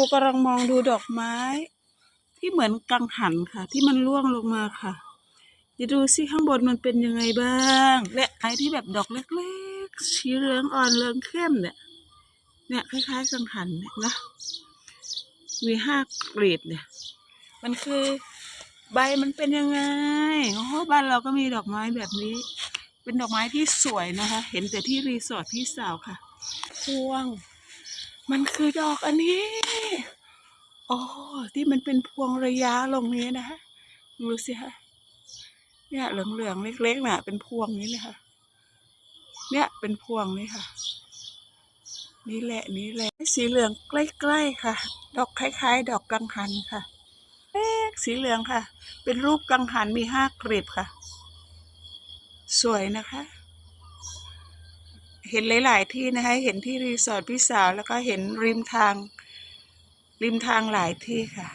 ครูกำลังมองดูดอกไม้ ที่เหมือนกังหันค่ะ ที่มันร่วงลงมาค่ะจะดูสิข้างบนมันเป็นยังไงบ้าง และไอ้ที่แบบดอกเล็กๆสีเหลืองอ่อนเหลืองเข้มเนี่ยเนี่ยคล้ายๆกังหันเนี่ยนะมีห้ากลีบเนี่ย มันคือใบมันเป็นยังไงโอ้โหบ้านเราก็มีดอกไม้แบบนี้ เป็นดอกไม้ที่สวยนะคะ เห็นแต่ที่รีสอร์ทพี่สาวค่ะพวง มันคือดอกอันนี้โอ้ที่มันเป็นพวงระยะลงนี้นะคะดูสิคะเนี่ยเหลืองๆเล็กๆน่ะ เป็นพวงนี้เลยค่ะ เนี่ยเป็นพวงนี้ค่ะ นี่แหละนี่แหละสีเหลืองใกล้ๆค่ะ ดอกคล้าย ๆ ดอกกังหันค่ะเล็กสีเหลืองค่ะ เป็นรูปกังหันมีห้ากลีบค่ะ สวยนะคะ เห็นหลาย ๆ ที่นะคะ เห็นที่รีสอร์ทพี่สาวแล้วก็เห็นริมทาง ริมทางหลายที่ค่ะ